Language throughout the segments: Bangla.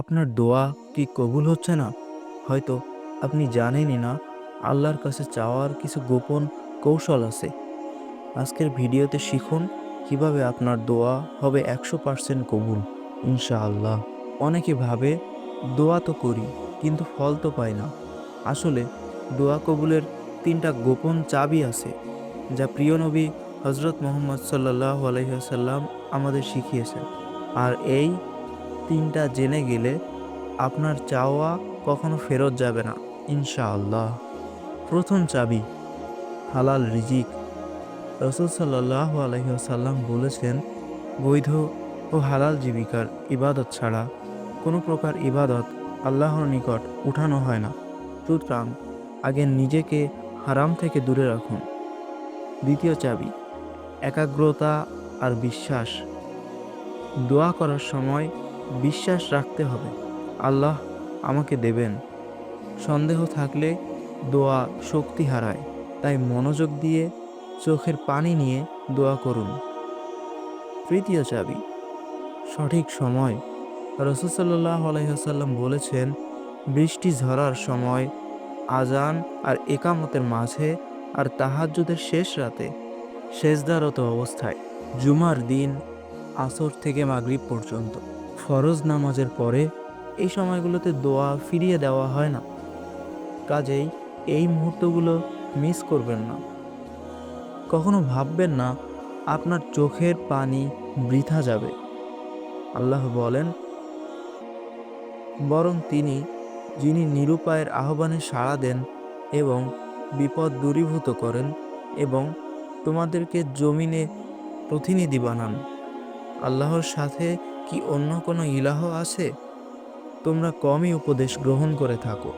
আপনার দোয়া কি কবুল হচ্ছে না? হয়তো আপনি জানেনই না, আল্লাহর কাছে চাওয়ার কিছু গোপন কৌশল আছে। আজকের ভিডিওতে শিখুন কীভাবে আপনার দোয়া হবে একশো পার্সেন্ট কবুল, ইনশাআল্লাহ। অনেকে ভাবে, দোয়া তো করি, কিন্তু ফল তো পাই না। আসলে দোয়া কবুলের তিনটা গোপন চাবি আছে, যা প্রিয় নবী হজরত মোহাম্মদ সাল্লাহ আলহিহাসাল্লাম আমাদের শিখিয়েছেন। আর এই তিনটা জেনে গেলে আপনার চাওয়া কখনো ফেরত যাবে না, ইনশাআল্লাহ। প্রথম চাবি, হালাল রিজিক। রসুল সাল্লাহ আলহিহাসাল্লাম বলেছেন, বৈধ ও হালাল জীবিকার ইবাদত ছাড়া কোনো প্রকার ইবাদত আল্লাহর নিকট উঠানো হয় না। সুতরাং আগে নিজেকে হারাম থেকে দূরে রাখুন। দ্বিতীয় চাবি, একাগ্রতা আর বিশ্বাস। দোয়া করার সময় বিশ্বাস রাখতে হবে। আল্লাহ আমাকে দেবেন। সন্দেহ থাকলে দোয়া শক্তি হারায়। তাই মনোযোগ দিয়ে চোখের পানি নিয়ে দোয়া করুন। তৃতীয় চাবি, সঠিক সময়। রসুসাল্লাহ আলহিহাসাল্লাম বলেছেন, বৃষ্টি ঝরার সময় আজান আর একামতের মাঝে আর তাহাজ্জুদের শেষ রাতে শেষদারত অবস্থায়, জুমার দিন, আসর থেকে মাগরিব পর্যন্ত। ফরজ নামাজের পরে এই সময়গুলোতে দোয়া ফিরিয়ে দেওয়া হয় না। কাজেই এই মুহূর্তগুলো মিস করবেন না। কখনো ভাববেন না, আপনার চোখের পানি বৃথা যাবে। আল্লাহ বলেন, বরং তিনি, যিনি নিরুপায়ের আহ্বানে সাড়া দেন এবং বিপদ দূরীভূত করেন এবং তোমাদেরকে জমিনে প্রতিনিধি বানান। আল্লাহর সাথে কি অন্য কোনো ইলাহ আছে? তোমরা কমই উপদেশ গ্রহণ করে থাকো।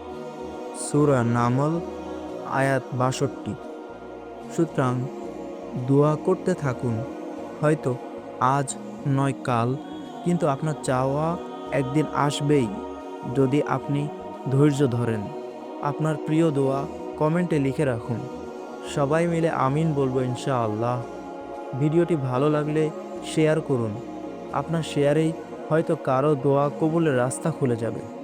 সুরা নামল, আয়াত বাষট্টি। সুতরাং দোয়া করতে থাকুন। হয়তো আজ নয় কাল, কিন্তু আপনার চাওয়া একদিন আসবেই, যদি আপনি ধৈর্য ধরেন। আপনার প্রিয় দোয়া কমেন্টে লিখে রাখুন। সবাই মিলে আমিন বলব ইনশাআল্লাহ। ভিডিওটি ভালো লাগলে শেয়ার করুন। আপনার শেয়ারেই হয়তো কারও দোয়া কবুলের রাস্তা খুলে যাবে।